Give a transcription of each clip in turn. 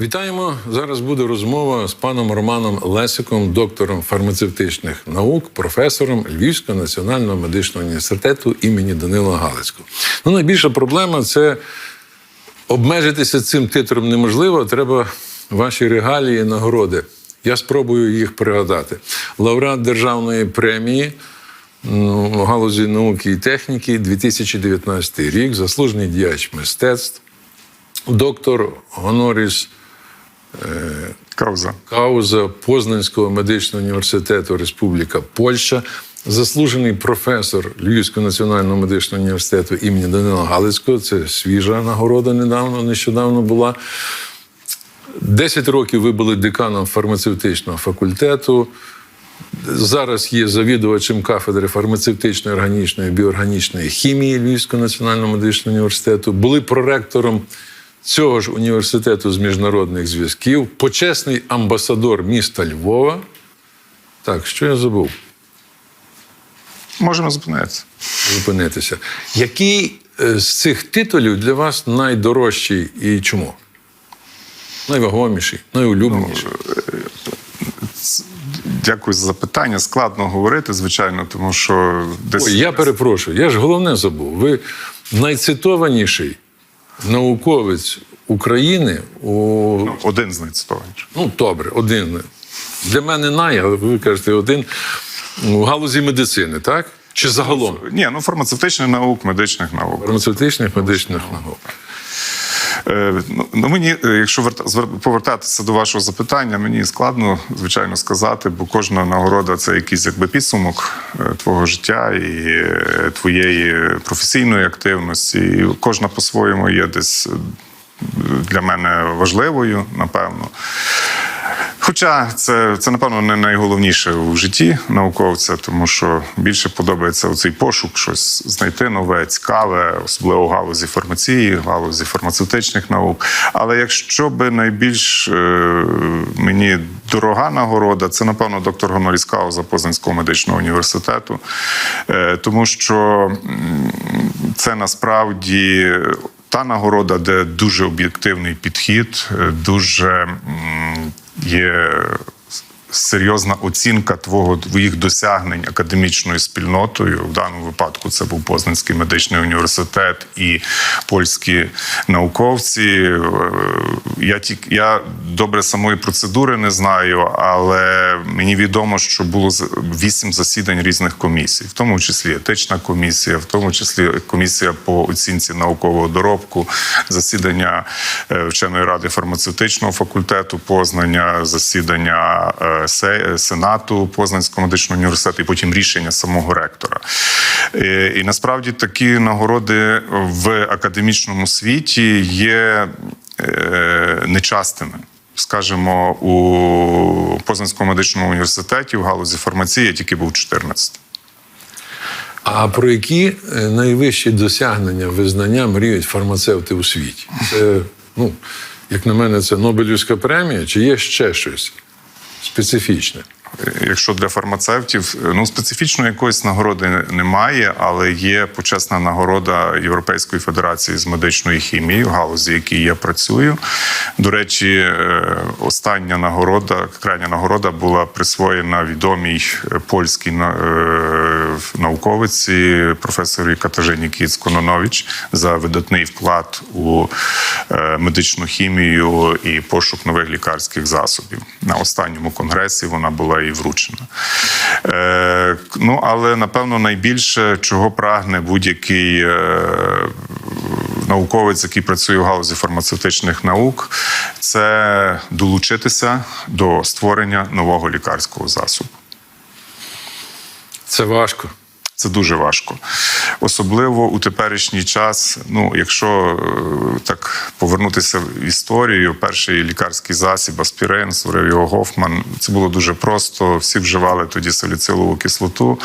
Вітаємо. Зараз буде розмова з паном Романом Лесиком, доктором фармацевтичних наук, професором Львівського національного медичного університету імені Данила Галицького. Ну, найбільша проблема це обмежитися цим титром неможливо. Треба ваші регалії і нагороди. Я спробую їх пригадати. Лауреат державної премії ну, в галузі науки і техніки 2019 рік, заслужений діяч мистецтв, доктор Гоноріс Кауза. Кауза Познанського медичного університету Республіка Польща, заслужений професор Львівського національного медичного університету імені Данила Галицького. Це свіжа нагорода недавно, нещодавно була. Десять років ви були деканом фармацевтичного факультету. Зараз є завідувачем кафедри фармацевтичної, органічної і біоорганічної хімії Львівського національного медичного університету. Були проректором цього ж університету з міжнародних зв'язків, почесний амбасадор міста Львова. Так, що я забув Можемо зупинитися. зупинитися. Який е, з цих титулів для вас найдорожчий і чому? Найвагоміший, найулюбленіший. Дякую за запитання. Складно говорити, звичайно, тому що десь Ой, я перепрошую, я ж головне забув. Ви найцитованіший науковець України у Ну, один з них найцитованіших. Ну, добре, один. Для мене най, але ви кажете один у галузі медицини, так? Чи загалом? Ні, ну фармацевтичних наук, медичних наук. Фармацевтичних медичних наук. Е, ну, мені, е, якщо повертатися до вашого запитання, мені складно звичайно сказати, бо кожна нагорода це якийсь якби підсумок е, твого життя і твоєї професійної активності. І кожна по-своєму є десь для мене важливою, напевно. Хоча це, це напевно не найголовніше у житті науковця, тому що більше подобається оцей пошук, щось знайти нове, цікаве, особливо в галузі фармації, галузі фармацевтичних наук. Але якщо би найбільш е, мені дорога нагорода, це напевно доктор Гоноріс Кауза Познанського медичного університету, е, тому що це насправді та нагорода, де дуже об'єктивний підхід, е, дуже м, є серйозна оцінка твого твоїх досягнень академічною спільнотою. В даному випадку це був Познанський медичний університет і польські науковці. Е, Я тільки я добре самої процедури не знаю, але мені відомо, що було вісім засідань різних комісій, в тому числі етична комісія, в тому числі комісія по оцінці наукового доробку, засідання е, вченої ради фармацевтичного факультету Познання, засідання е, Сенату Познанського медичного університету, і потім рішення самого ректора. І насправді такі нагороди в академічному світі є е, нечастими. Скажімо, у Познанському медичному університеті в галузі фармації я тільки був 14. А про які е, найвищі досягнення визнання мріють фармацевти у світі? Це, ну, як на мене, це Нобелівська премія, чи є ще щось специфічне? Якщо для фармацевтів ну специфічної якоїсь нагороди немає, але є почесна нагорода Європейської федерації з медичної хімії, в галузі, в якій я працюю. До речі, е, остання нагорода, крайня нагорода була присвоєна відомій е, польській е, науковиці професорі Катажині Кіц-Кононович за видатний вклад у е, медичну хімію і пошук нових лікарських засобів. На останньому конгресі вона була і вручена. Е, ну, але напевно найбільше чого прагне будь-який. Е, Науковець, який працює в галузі фармацевтичних наук, це долучитися до створення нового лікарського засобу. Це важко. Це дуже важко, особливо у теперішній час. Ну, якщо е, так повернутися в історію, перший лікарський засіб аспірин, створив його Гофман. Це було дуже просто. Всі вживали тоді саліцилову кислоту,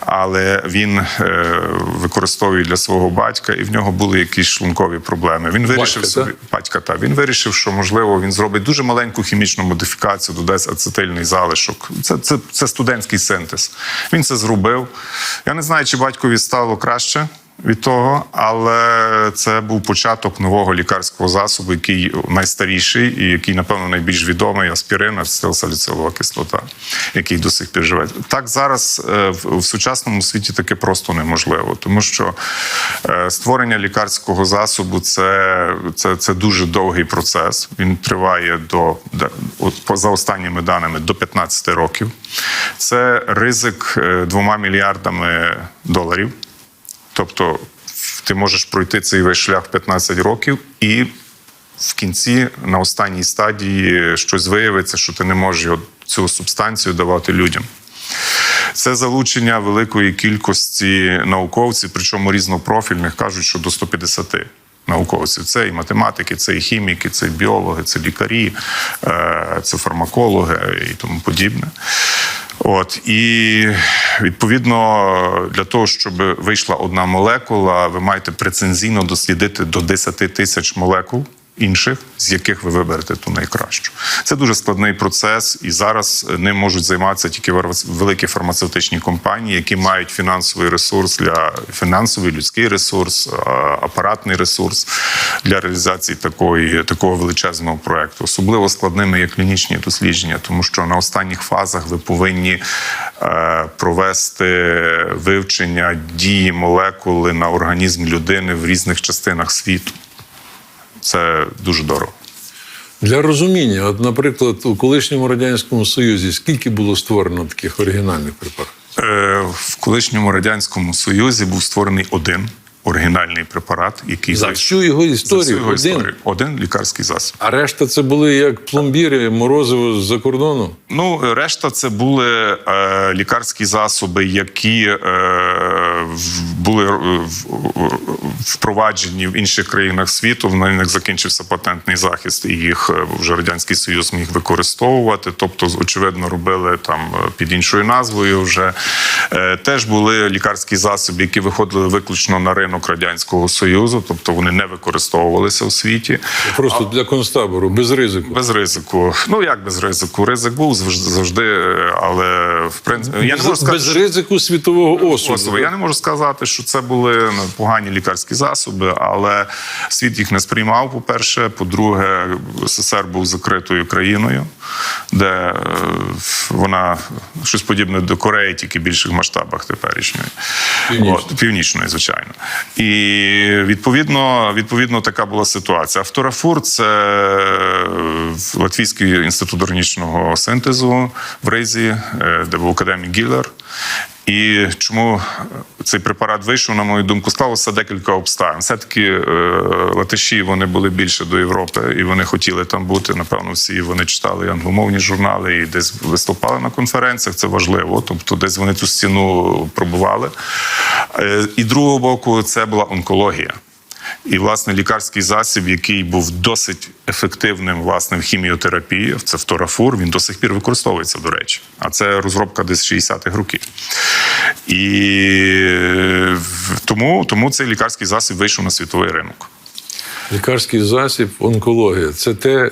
але він е, використовує для свого батька, і в нього були якісь шлункові проблеми. Він вирішив Батька, собі батька. Та він вирішив, що можливо він зробить дуже маленьку хімічну модифікацію, додасть ацетильний залишок. Це, це, це студентський синтез. Він це зробив. Я не знаю, чи батькові стало краще від того, але це був початок нового лікарського засобу, який найстаріший і який, напевно, найбільш відомий аспірин, ацетилсаліцилова кислота, який до сих пір живе. Так зараз е, в, сучасному світі таке просто неможливо, тому що е, створення лікарського засобу це, це, це дуже довгий процес. Він триває до за останніми даними до 15 років. Це ризик е, двома мільярдами доларів. Тобто ти можеш пройти цей весь шлях 15 років, і в кінці, на останній стадії, щось виявиться, що ти не можеш цю субстанцію давати людям. Це залучення великої кількості науковців, причому різнопрофільних, кажуть, що до 150 науковців. Це і математики, це і хіміки, це і біологи, це лікарі, е, це фармакологи і тому подібне. От і відповідно для того, щоб вийшла одна молекула, ви маєте прецензійно дослідити до 10 тисяч молекул інших, з яких ви виберете ту найкращу. Це дуже складний процес, і зараз ним можуть займатися тільки великі фармацевтичні компанії, які мають фінансовий ресурс для фінансовий людський ресурс, апаратний ресурс для реалізації такої такого величезного проекту. Особливо складними є клінічні дослідження, тому що на останніх фазах ви повинні е, провести вивчення дії молекули на організм людини в різних частинах світу. Це дуже дорого. Для розуміння, от, наприклад, у колишньому радянському союзі скільки було створено таких оригінальних припарків? Е, В колишньому радянському союзі був створений один оригінальний препарат, який За всю його за історію, всю його один. історію. один лікарський засіб. А решта це були як пломбіри, морозиво з-за кордону. Ну, решта це були е, лікарські засоби, які е, були е, в- впроваджені в інших країнах світу. В них закінчився патентний захист, і їх е, вже радянський союз міг використовувати. Тобто, очевидно, робили там е, під іншою назвою. Вже Е, теж були лікарські засоби, які виходили виключно на ринок радянського союзу, тобто вони не використовувалися у світі. Просто для концтабору, без ризику. Без ризику. Ну як без ризику? Ризик був завжди, е, але в принципі я не можу сказати. без ризику світового осуду. Особи. Я не можу сказати, що це були ну, погані лікарські засоби, але світ їх не сприймав. По-перше, по-друге, СССР був закритою країною, де е, вона щось подібне до Кореї, тільки в більших масштабах теперішньої. Північної. От, північної, звичайно. І відповідно, відповідно така була ситуація. Авторафур це е, Латвійський інститут органічного синтезу в Ризі, е, де був академік Гіллер. І чому цей препарат вийшов, на мою думку, склалося декілька обставин. Все-таки е, латиші вони були більше до Європи, і вони хотіли там бути. Напевно, всі вони читали англомовні журнали і десь виступали на конференціях. Це важливо. Тобто, десь вони цю стіну пробували. Е, і другого боку, це була онкологія. І власне лікарський засіб, який був досить ефективним власне в хіміотерапії, це фторафур, він до сих пір використовується, до речі. А це розробка десь 60-х років. І тому, тому цей лікарський засіб вийшов на світовий ринок. Лікарський засіб, онкологія це те,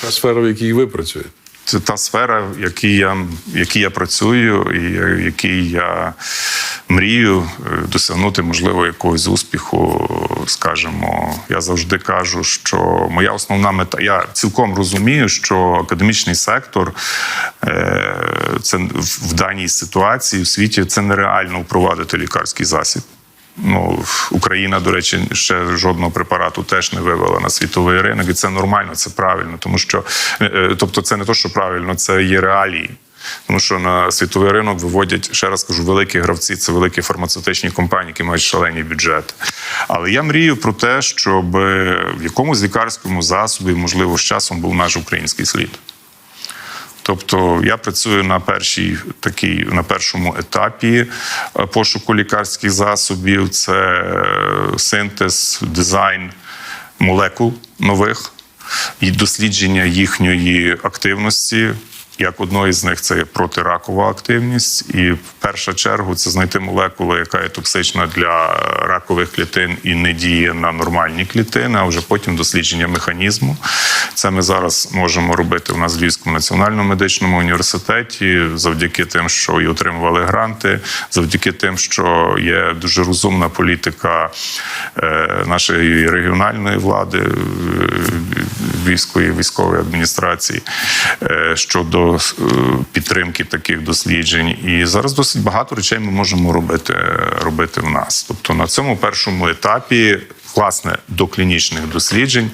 та сфера, в якій ви працюєте. Це та сфера, в якій я, в якій я працюю, і е, в якій я мрію е, досягнути, можливо, якогось успіху. Скажімо, я завжди кажу, що моя основна мета. Я цілком розумію, що академічний сектор е, це в в даній ситуації в світі це нереально впровадити лікарський засіб. Ну, Україна, до речі, ще жодного препарату теж не вивела на світовий ринок, і це нормально, це правильно, тому що е, е, тобто, це не то, що правильно, це є реалії. Тому що на світовий ринок виводять, ще раз кажу, великі гравці, це великі фармацевтичні компанії, які мають шалені бюджети. Але я мрію про те, щоб в якомусь лікарському засобі, можливо, з часом був наш український слід. Тобто я працюю на першій такій на першому етапі е, пошуку лікарських засобів. Це е, синтез, дизайн молекул нових і дослідження їхньої активності. Як одної з них це є протиракова активність, і в першу чергу це знайти молекулу, яка є токсична для ракових клітин і не діє на нормальні клітини, а вже потім дослідження механізму. Це ми зараз можемо робити у нас в Львівському національному медичному університеті, завдяки тим, що і отримували гранти, завдяки тим, що є дуже розумна політика е, нашої регіональної влади, військової військової адміністрації е, щодо е, підтримки таких досліджень. І зараз досить багато речей ми можемо робити, робити в нас. Тобто на цьому першому етапі. Власне, до клінічних досліджень,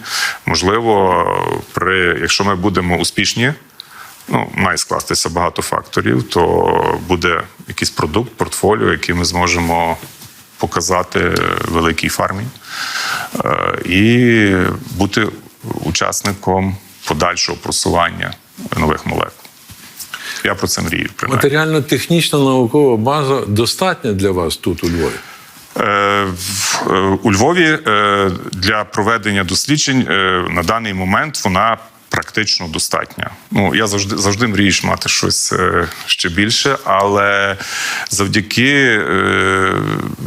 можливо, при якщо ми будемо успішні, ну має скластися багато факторів, то буде якийсь продукт, портфоліо, який ми зможемо показати великій фармі е, і бути учасником подальшого просування нових молекул. Я про це мрію. Матеріально-технічна наукова база достатня для вас тут у Львові. Е, е, У Львові е, для проведення досліджень на даний момент вона практично достатня. Ну я завжди завжди мрію ж мати щось е, ще більше, але завдяки е,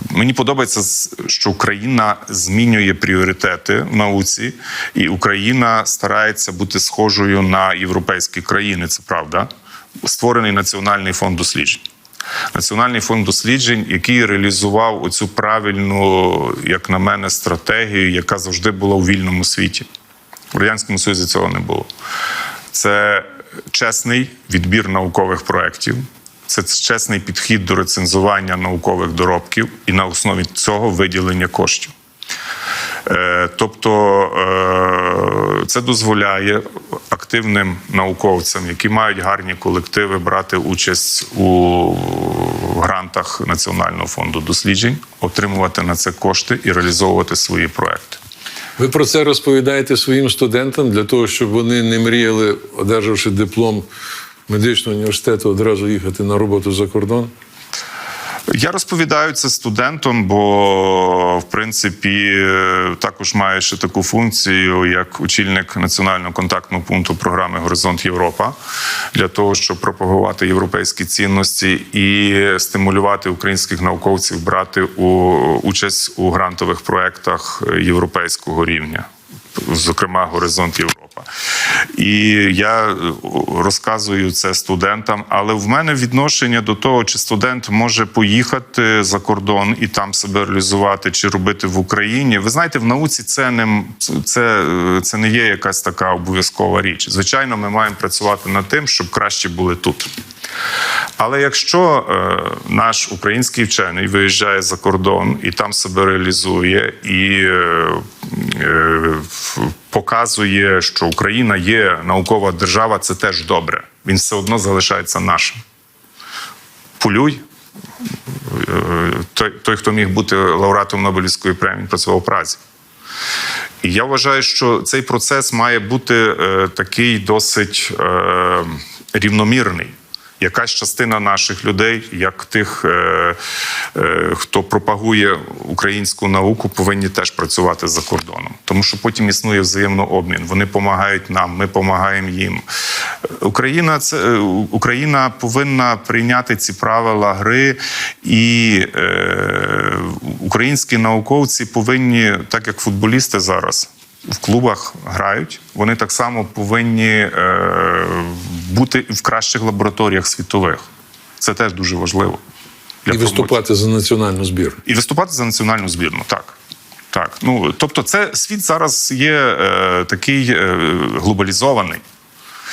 мені подобається, що Україна змінює пріоритети в науці, і Україна старається бути схожою на європейські країни. Це правда. Створений національний фонд досліджень. Національний фонд досліджень, який реалізував оцю правильну, як на мене, стратегію, яка завжди була у вільному світі. В Радянському Союзі цього не було. Це чесний відбір наукових проєктів, це чесний підхід до рецензування наукових доробків і на основі цього виділення коштів. Е, Тобто е, це дозволяє активним науковцям, які мають гарні колективи, брати участь у грантах Національного фонду досліджень, отримувати на це кошти і реалізовувати свої проекти. Ви про це розповідаєте своїм студентам для того, щоб вони не мріяли, одержавши диплом медичного університету, одразу їхати на роботу за кордон. Я розповідаю це студентам, бо в принципі також маю ще таку функцію, як очільник національного контактного пункту програми Горизонт Європа для того, щоб пропагувати європейські цінності і стимулювати українських науковців брати у участь у грантових проектах європейського рівня. Зокрема, горизонт Європа, і я е, розказую це студентам. Але в мене відношення до того, чи студент може поїхати за кордон і там себе реалізувати, чи робити в Україні. Ви знаєте, в науці це не це, е, це не є якась така обов'язкова річ. Звичайно, ми маємо працювати над тим, щоб краще були тут. Але якщо е, наш український вчений виїжджає за кордон і там себе реалізує і е, показує, що Україна є наукова держава, це теж добре. Він все одно залишається нашим. Полюй. Е, Той, той, хто міг бути лауреатом Нобелівської премії, працював у Празі. І я вважаю, що цей процес має бути е, такий досить е, рівномірний. Якась частина наших людей, як тих, е, е, хто пропагує українську науку, повинні теж працювати за кордоном, тому що потім існує взаємно обмін. Вони допомагають нам, ми допомагаємо їм. Україна це е, Україна повинна прийняти ці правила гри, і е, українські науковці повинні, так як футболісти зараз в клубах грають, вони так само повинні е, бути в кращих лабораторіях світових. Це теж дуже важливо. Для І виступати за національну збірну. і виступати за національну збірну, так. Так, ну тобто, це світ зараз є е, такий е, глобалізований.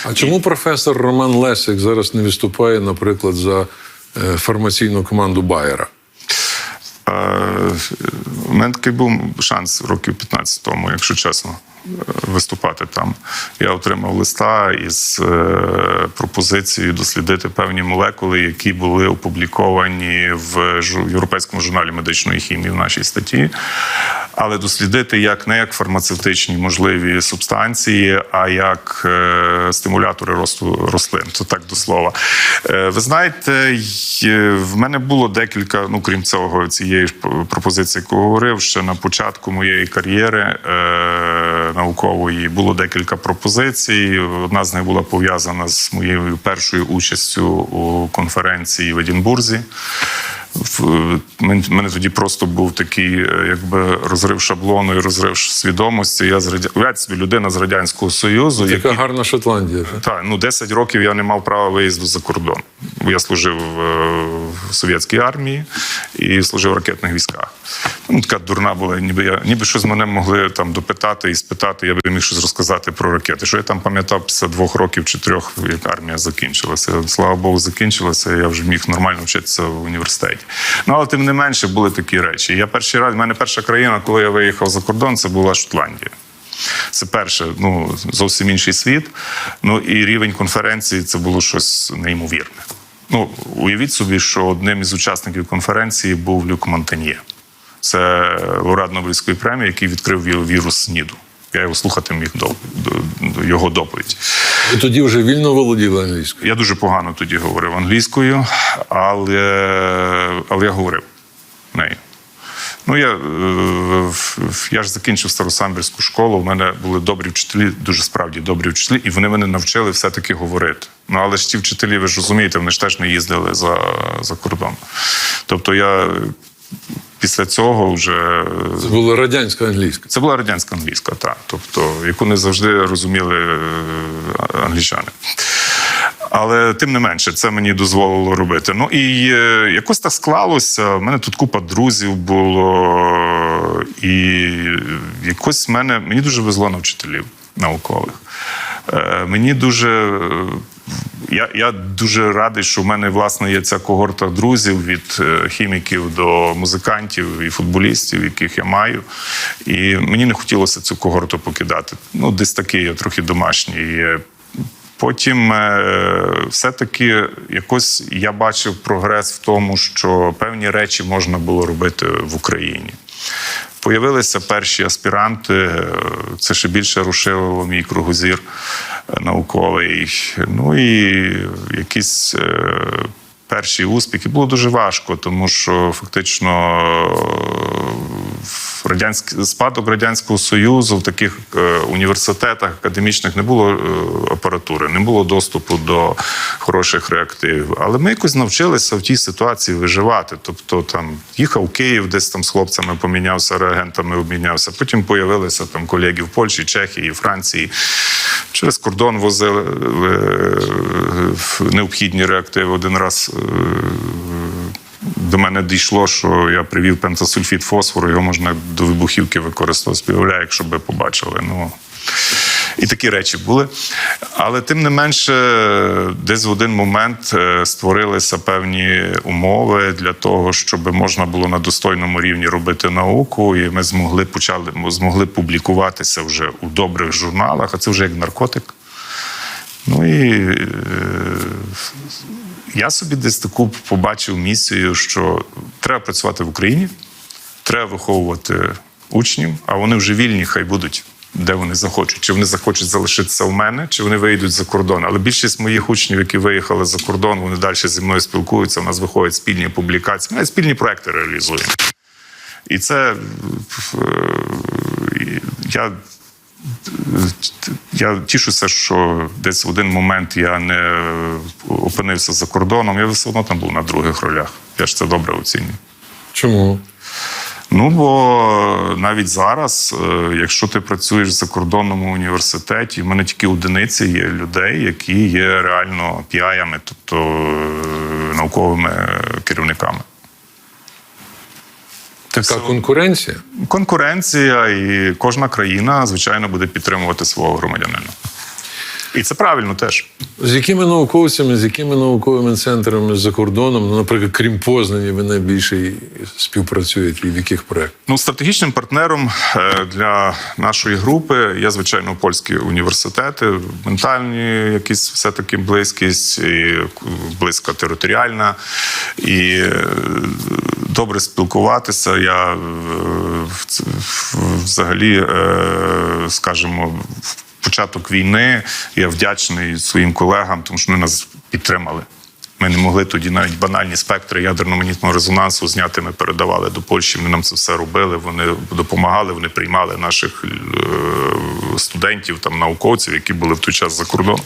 А чому професор Роман Лесик зараз не виступає, наприклад, за е, фармаційну команду Байера? Е, У мене такий був шанс років 15 тому, якщо чесно, е, виступати там. Я отримав листа із е, пропозицією дослідити певні молекули, які були опубліковані в Європейському журналі медичної хімії в нашій статті. але дослідити як не як фармацевтичні можливі субстанції, а як е, стимулятори росту рослин. Це так до слова. Е, ви знаєте, в мене було декілька, ну крім цього, цієї пропозиції, яку говорив, ще на початку моєї кар'єри наукової було декілька пропозицій. Одна з них була пов'язана з моєю першою участю у конференції в Едінбурзі. В- мене тоді просто був такий, е, якби розрив шаблону і розрив свідомості. Я з радя... Собі людина з радянського союзу, Така який гарна Шотландія. так, ну 10 років я не мав права виїзду за кордон. Я служив е, в совєтській армії і служив в ракетних військах. Ну, така дурна була, ніби я ніби щось мене могли там допитати і спитати, я би міг щось розказати про ракети. Що я там пам'ятав після двох років чи трьох, як армія закінчилася. Слава Богу, закінчилася. Я вже міг нормально вчитися в університеті. Ну але тим не менше були такі речі. Я перший раз, в мене перша країна, коли я виїхав за кордон, це була Шотландія. Це перше, ну зовсім інший світ. Ну і рівень конференції це було щось неймовірне. Ну, уявіть собі, що одним із учасників конференції був Люк Монтаньє. Це лауреат Нобелівської премії, який відкрив вірус СНІДу. Я його слухати міг до, до, до його доповідь. І тоді вже вільно володіли англійською. Я дуже погано тоді говорив англійською, але, але я говорив нею. Ну, я, е, я ж закінчив старосамбірську школу. У мене були добрі вчителі, дуже справді добрі вчителі, і вони мене навчили все-таки говорити. Ну, але ж ті вчителі, ви ж розумієте, вони ж теж не їздили за, за кордон. Тобто я після цього вже Це була радянська англійська. це була радянська англійська, так, тобто, яку не завжди розуміли е, англічани. Але тим не менше, це мені дозволило робити. Ну і е, якось так склалося. У мене тут купа друзів було, і якось мене мені дуже везло на вчителів наукових. Е, Мені дуже я, я дуже радий, що в мене власне є ця когорта друзів від е, хіміків до музикантів і футболістів, яких я маю. І мені не хотілося цю когорту покидати. Ну, десь такий я трохи домашній. Потім е, все-таки якось я бачив прогрес в тому, що певні речі можна було робити в Україні. Появилися перші аспіранти, це ще більше рушило мій кругозір е, науковий. Ну і якісь е, перші успіхи було дуже важко, тому що фактично в радянськ... спадок радянського союзу в таких е, університетах академічних не було е, апаратури, не було доступу до хороших реактивів. Але ми якось навчилися в тій ситуації виживати. Тобто там їхав Київ, десь там з хлопцями помінявся реагентами, обмінявся. Потім появилися там колеги в Польщі, Чехії, Франції. Через кордон возили е, необхідні реактиви один раз. До мене дійшло, що я привів пентасульфід фосфору, його можна до вибухівки використовувати. Співляю, якщо би побачили. Ну, і такі речі були. Але тим не менше, десь в один момент е, створилися певні умови для того, щоб можна було на достойному рівні робити науку, і ми змогли почали змогли публікуватися вже у добрих журналах, а це вже як наркотик. Ну і е, я собі десь таку побачив місію, що треба працювати в Україні, треба виховувати учнів, а вони вже вільні, хай будуть. Де вони захочуть, чи вони захочуть залишитися у мене, чи вони вийдуть за кордон. Але більшість моїх учнів, які виїхали за кордон, вони далі зі мною спілкуються. У нас виходять спільні публікації. Ми спільні проекти реалізуємо. І це е, я я тішуся, що десь в один момент я не опинився за кордоном. Я все одно там був на других ролях. Я ж це добре оцінюю. Чому? Ну бо навіть зараз, е, якщо ти працюєш в закордонному університеті, в мене тільки одиниці є людей, які є реально піаями, тобто е, науковими керівниками. Така конкуренція. Конкуренція, і кожна країна, звичайно, буде підтримувати свого громадянина. І це правильно теж. З якими науковцями, з якими науковими центрами за кордоном, ну, наприклад, крім Познані, ви найбільше співпрацюєте і в яких проєктах? Ну, стратегічним партнером е, для нашої групи є, звичайно, польські університети, ментальні якісь все-таки близькість, і близька територіальна. І е, добре спілкуватися. Я е, взагалі, е, скажімо, початок війни я вдячний своїм колегам, тому що вони нас підтримали. Ми не могли тоді навіть банальні спектри ядерно-магнітного резонансу зняти. Ми передавали до Польщі. Вони нам це все робили. Вони допомагали. Вони приймали наших е, студентів, там науковців, які були в той час за кордоном.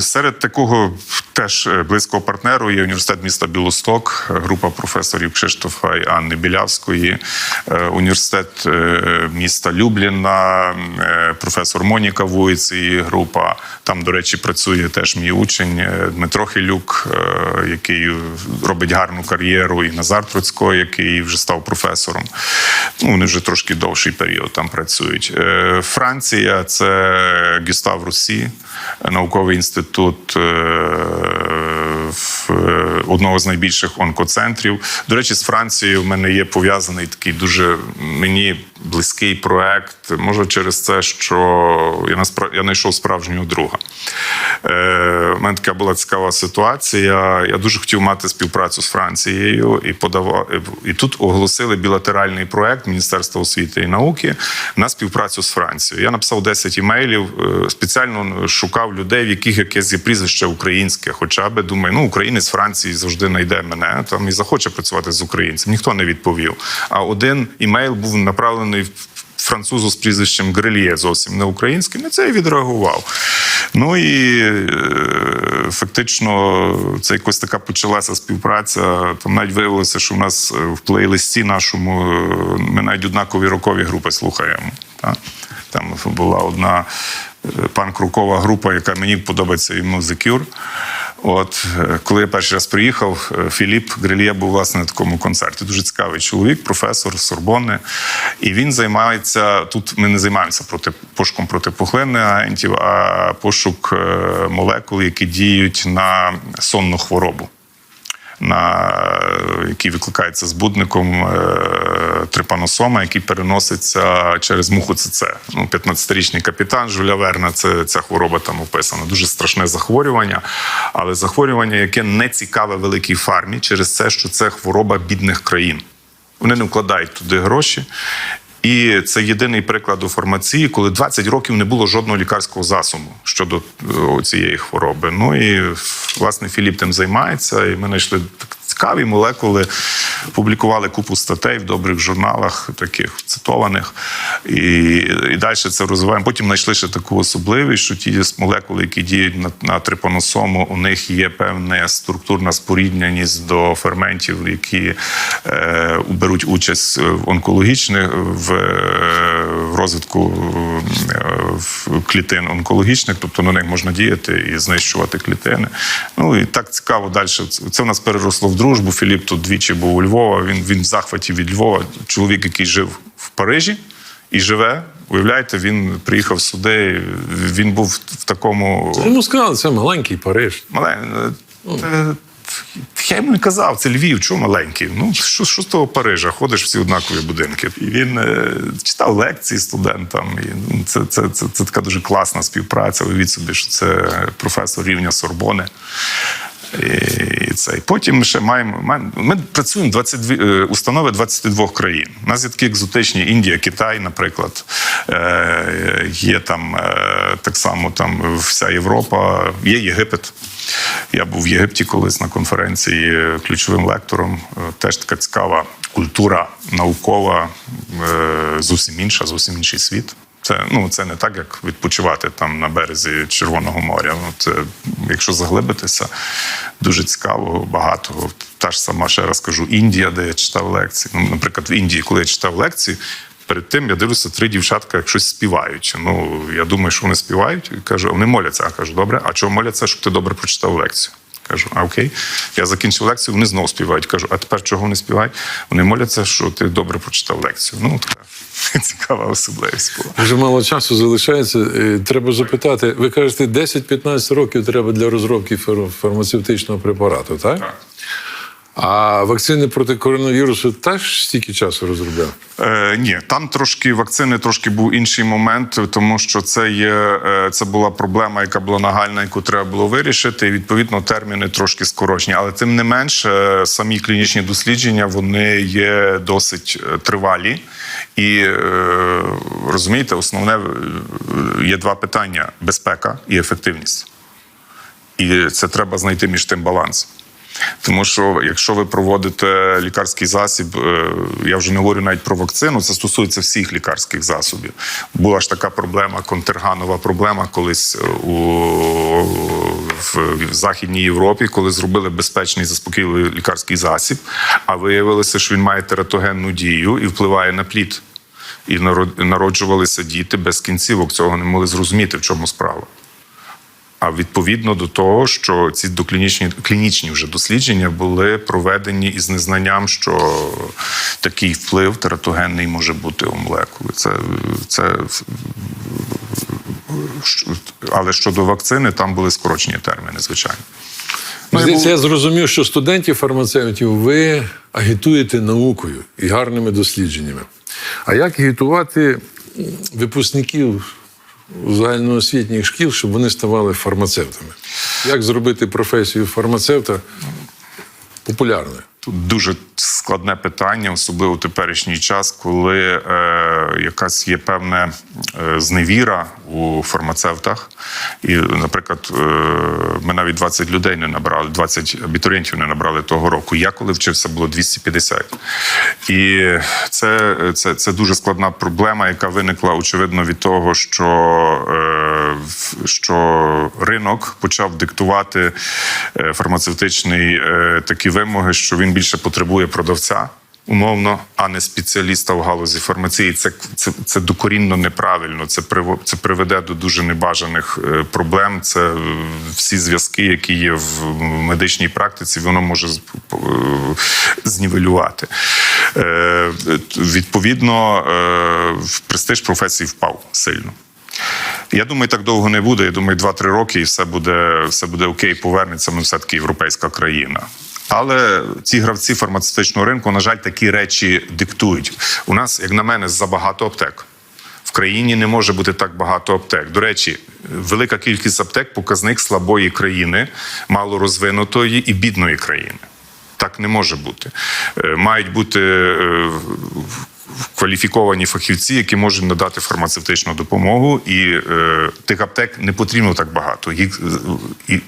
Серед такого теж е, близького партнеру є університет міста Білосток, е, група професорів Кшиштофа і Анни Білявської, е, університет міста Любліна, професор Моніка Войц і група. Там, до речі, працює теж мій учень Дмитро Хилюк, е, який робить гарну кар'єру, і Назар Троцько, який вже став професором. Ну, вони вже трошки довший період там працюють. Франція це Гюстав Русі, науковий інститут е, е, одного з найбільших онкоцентрів. До речі, з Францією в мене є пов'язаний такий дуже мені близький проект. Може, через це, що я наспра- я знайшов справжнього друга. Е, У мене така була цікава ситуація. Я дуже хотів мати співпрацю з Францією і подавав і тут оголосили білатеральний проект Міністерства освіти і науки на співпрацю з Францією. Я написав 10 імейлів, е, спеціально шукав людей, в яких якесь є прізвище українське. Хоча би думаю, ну українець Франції завжди знайде мене там і захоче працювати з українцем. Ніхто не відповів. А один імейл був направлений в французу з прізвищем Грельє, зовсім не українським, і це і відреагував. Ну і е, фактично це якось така почалася співпраця. Там навіть виявилося, що в нас е, в плейлисті нашому е, ми навіть однакові рокові групи слухаємо. Та? Там була одна панк-рокова група, яка мені подобається The Cure. От е, коли я перший раз приїхав, е, Філіп Грильє був власне на такому концерті. Дуже цікавий чоловік, професор Сорбонни. І він займається тут. Ми не займаємося проти пошуком протипухлинних агентів, а пошук е, молекул, які діють на сонну хворобу. На який викликається збудником е, трипаносома, який переноситься через муху ЦЦ. Ну, 15-річний капітан Жуля Верна. Це ця хвороба там описана. Дуже страшне захворювання, але захворювання, яке не цікаве великій фармі, через те, що це хвороба бідних країн. Вони не вкладають туди гроші. І це єдиний приклад у фармації, коли 20 років не було жодного лікарського засобу щодо е, цієї хвороби. Ну і власне Філіп тим займається, і ми знайшли цікаві молекули, публікували купу статей в добрих журналах, таких цитованих, і, і далі це розвиваємо. Потім знайшли ще таку особливість, що ті молекули, які діють на, на трипаносому, у них є певна структурна спорідненість до ферментів, які е, беруть участь в онкологічних в, в розвитку е, в клітин онкологічних, тобто на них можна діяти і знищувати клітини. Ну і так цікаво далі. Це в нас переросло в дружбу. Філіп тут двічі був у Львова. Він, він в захваті від Львова. Чоловік, який жив в Парижі і живе. Уявляєте, він приїхав сюди. Він був в такому Йому сказали, це маленький Париж. Мале- е, Я йому не казав, це Львів, чого маленький? Ну, що, що з того Парижа? Ходиш всі однакові будинки. І він е, читав лекції студентам. І, ну, це, це, це, це така дуже класна співпраця. Уявіть собі, що це професор рівня Сорбони. І, це. потім ще маємо, маємо. Ми працюємо 22 е, установи 22 країн. У нас є такі екзотичні Індія, Китай, наприклад. Е, є там е, так само там вся Європа, є Єгипет. Я був в Єгипті колись на конференції е, ключовим лектором. Е, Теж така цікава культура наукова, е, зовсім інша, зовсім інший світ. Це ну це не так, як відпочивати там на березі Червоного моря. Ну, це, якщо заглибитися, дуже цікаво, багато. Та ж сама ще раз кажу, Індія, де я читав лекції. Ну, наприклад, в Індії, коли я читав лекції, перед тим я дивлюся, три дівчатка як щось співають. Ну я думаю, що вони співають. І кажу, вони моляться. А кажу, добре, а чого моляться, щоб ти добре прочитав лекцію? Кажу, а окей. Я закінчив лекцію, вони знову співають. Кажу, а тепер чого вони співають? Вони моляться, що ти добре прочитав лекцію. Ну, така цікава особливість була. Вже мало часу залишається. Треба запитати. Ви кажете, 10-15 років треба для розробки фар- фармацевтичного препарату, так? Так. А вакцини проти коронавірусу теж стільки часу розробляв? Е, ні, там трошки вакцини, трошки був інший момент, тому що це є е, це була проблема, яка була нагальна, яку треба було вирішити. І відповідно терміни трошки скорочені. Але тим не менш, е, самі клінічні дослідження вони є досить е, тривалі. І розумієте, основне є два питання: безпека і ефективність. І це треба знайти між тим баланс. Тому що якщо ви проводите лікарський засіб, е, я вже не говорю навіть про вакцину, це стосується всіх лікарських засобів. Була ж така проблема, контерганова проблема колись е, у в, Західній Європі, коли зробили безпечний заспокійливий лікарський засіб, а виявилося, що він має тератогенну дію і впливає на плід. І народ- народжувалися діти без кінцівок. Цього не могли зрозуміти, в чому справа. А відповідно до того, що ці доклінічні клінічні вже дослідження були проведені із незнанням, що такий вплив тератогенний може бути у молекули. Це, це але щодо вакцини, там були скорочені терміни, звичайно. Ну, Здається, я зрозумів, що студентів фармацевтів ви агітуєте наукою і гарними дослідженнями. А як агітувати випускників загальноосвітніх шкіл, щоб вони ставали фармацевтами? Як зробити професію фармацевта популярною? Тут дуже складне питання, особливо в теперішній час, коли е, якась є певна е, зневіра у фармацевтах. І, наприклад, е, ми навіть 20 людей не набрали, 20 абітурієнтів не набрали того року. Я коли вчився, було 250. І це, це, це дуже складна проблема, яка виникла очевидно від того, що, е, що ринок почав диктувати е, фармацевтичний е, такі вимоги, що він більше потребує продавця. Умовно, а не спеціаліста в галузі фармації, це, це, це докорінно неправильно. Це це приведе до дуже небажаних е, проблем. Це е, всі зв'язки, які є в медичній практиці, воно може е, знівелювати. Е, Відповідно, е, престиж професії впав сильно. Я думаю, так довго не буде. Я думаю, 2-3 роки і все буде, все буде окей, повернеться. Ми все-таки європейська країна. Але ці гравці фармацевтичного ринку, на жаль, такі речі диктують. У нас, як на мене, забагато аптек. В країні не може бути так багато аптек. До речі, велика кількість аптек показник слабої країни, малорозвинутої і бідної країни. Так не може бути. Е, Мають бути е, кваліфіковані фахівці, які можуть надати фармацевтичну допомогу, і е, тих аптек не потрібно так багато. Їх е, і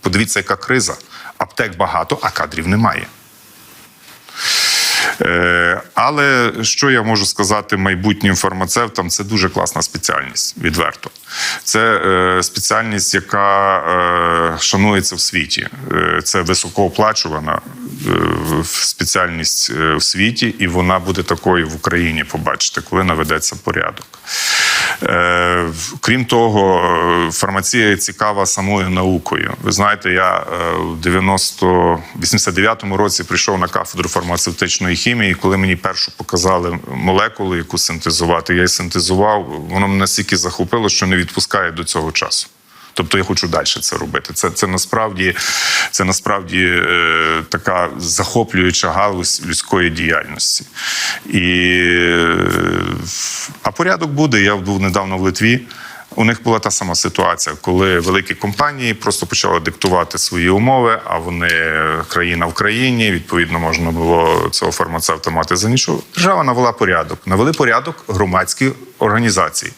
подивіться, яка криза. Аптек багато, а кадрів немає. Е, але що я можу сказати майбутнім фармацевтам? Це дуже класна спеціальність, відверто. Це е, спеціальність, яка е, шанується в світі. Е, це високооплачувана спеціальність в світі, і вона буде такою в Україні. Побачите, коли наведеться порядок. Крім того, фармація цікава самою наукою. Ви знаєте, я в 89-му році прийшов на кафедру фармацевтичної хімії. Коли мені першу показали молекулу, яку синтезувати, я її синтезував. Воно мене настільки захопило, що не відпускає до цього часу. Тобто я хочу далі це робити. Це, це насправді, це насправді е, така захоплююча галузь людської діяльності. І, е, а порядок буде. Я був недавно в Литві. У них була та сама ситуація, коли великі компанії просто почали диктувати свої умови, а вони країна в країні. Відповідно, можна було цього фармацевта мати за нічого. Держава навела порядок. Навели порядок громадські організації.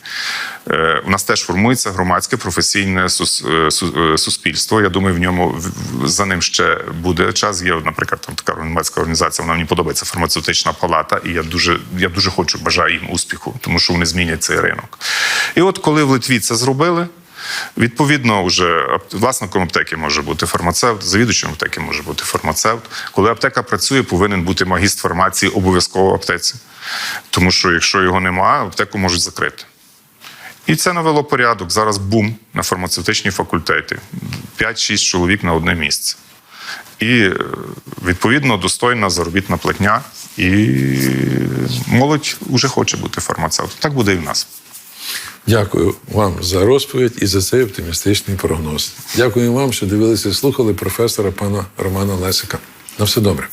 Е, У нас теж формується громадське професійне е, е, суспільство. Я думаю, в ньому за ним ще буде час. Є, наприклад, там така громадська організація. Вона мені подобається фармацевтична палата, і я дуже, я дуже хочу бажаю їм успіху, тому що вони змінять цей ринок. І от коли в Литві це зробили. Відповідно, вже власником аптеки може бути фармацевт, завідувачем аптеки може бути фармацевт. Коли аптека працює, повинен бути магістр фармації обов'язково в аптеці. Тому що якщо його немає, аптеку можуть закрити. І це навело порядок. Зараз бум на фармацевтичній факультеті. 5-6 чоловік на одне місце. І е, відповідно достойна заробітна платня. І молодь вже хоче бути фармацевтом. Так буде і в нас. Дякую вам за розповідь і за цей оптимістичний прогноз. Дякую вам, що дивилися і слухали професора пана Романа Лесика. На все добре.